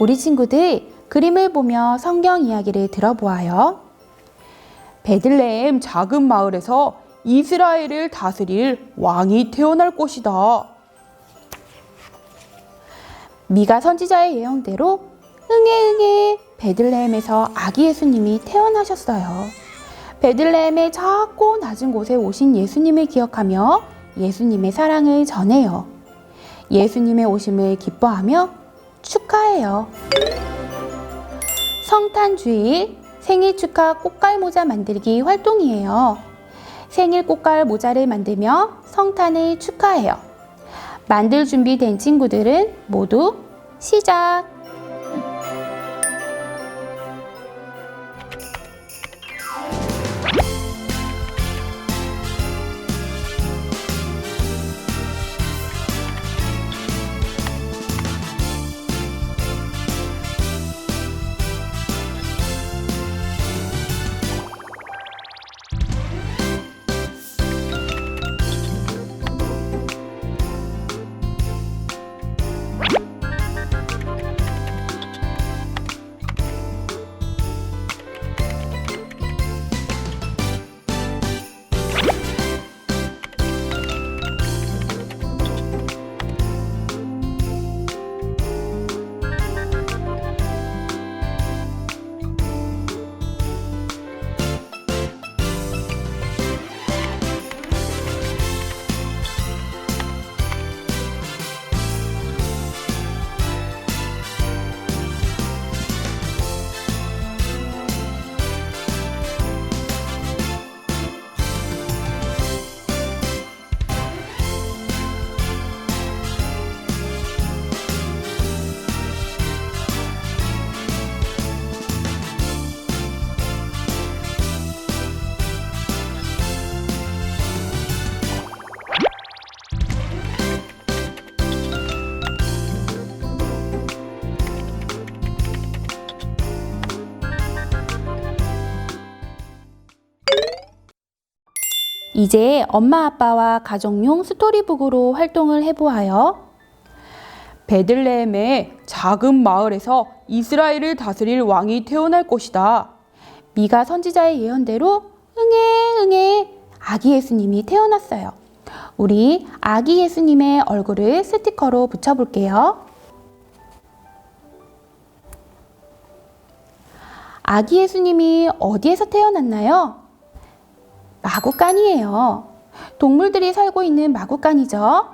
우리 친구들 그림을 보며 성경 이야기를 들어보아요. 베들레헴 작은 마을에서 이스라엘을 다스릴 왕이 태어날 것이다. 미가 선지자의 예언대로 응애 응애 베들레헴에서 아기 예수님이 태어나셨어요. 베들레헴의 작고 낮은 곳에 오신 예수님을 기억하며 예수님의 사랑을 전해요. 예수님의 오심을 기뻐하며 축하해요. 성탄 주일 생일 축하 꽃갈 모자 만들기 활동이에요. 생일 꽃갈 모자를 만들며 성탄을 축하해요. 만들 준비된 친구들은 모두 시작! 이제 엄마 아빠와 가정용 스토리북으로 활동을 해보아요. 베들레헴의 작은 마을에서 이스라엘을 다스릴 왕이 태어날 것이다. 미가 선지자의 예언대로 응애 응애 아기 예수님이 태어났어요. 우리 아기 예수님의 얼굴을 스티커로 붙여볼게요. 아기 예수님이 어디에서 태어났나요? 마구간이에요. 동물들이 살고 있는 마구간이죠.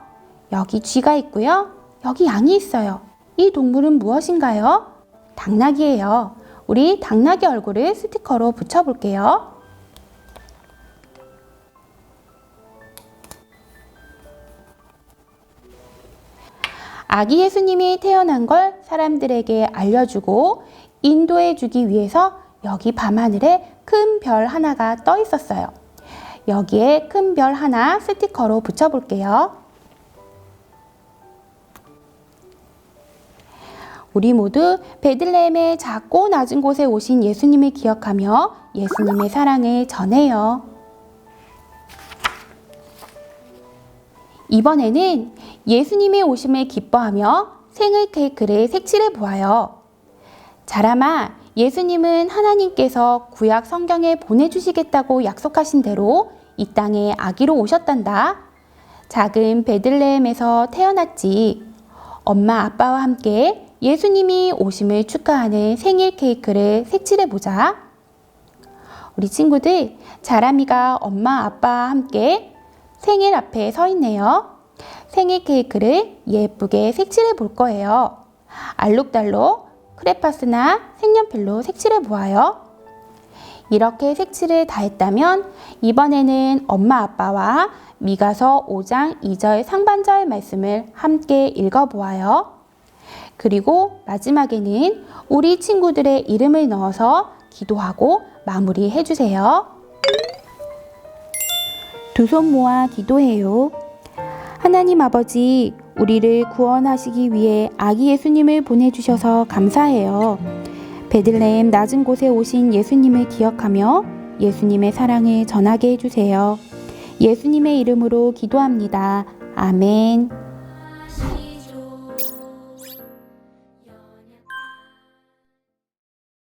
여기 쥐가 있고요. 여기 양이 있어요. 이 동물은 무엇인가요? 당나귀예요. 우리 당나귀 얼굴을 스티커로 붙여볼게요. 아기 예수님이 태어난 걸 사람들에게 알려주고 인도해 주기 위해서 여기 밤하늘에 큰 별 하나가 떠 있었어요. 여기에 큰 별 하나 스티커로 붙여볼게요. 우리 모두 베들레헴의 작고 낮은 곳에 오신 예수님을 기억하며 예수님의 사랑을 전해요. 이번에는 예수님의 오심을 기뻐하며 생일 케이크를 색칠해 보아요. 자라마, 예수님은 하나님께서 구약 성경에 보내주시겠다고 약속하신 대로 이 땅에 아기로 오셨단다. 작은 베들레헴에서 태어났지. 엄마 아빠와 함께 예수님이 오심을 축하하는 생일 케이크를 색칠해 보자. 우리 친구들, 자라미가 엄마 아빠와 함께 생일 앞에 서 있네요. 생일 케이크를 예쁘게 색칠해 볼 거예요. 알록달록 크레파스나 색연필로 색칠해 보아요. 이렇게 색칠을 다 했다면 이번에는 엄마 아빠와 미가서 5장 2절 상반절 말씀을 함께 읽어 보아요. 그리고 마지막에는 우리 친구들의 이름을 넣어서 기도하고 마무리해 주세요. 두 손 모아 기도해요. 하나님 아버지, 우리를 구원하시기 위해 아기 예수님을 보내주셔서 감사해요. 베들레헴 낮은 곳에 오신 예수님을 기억하며 예수님의 사랑을 전하게 해주세요. 예수님의 이름으로 기도합니다. 아멘.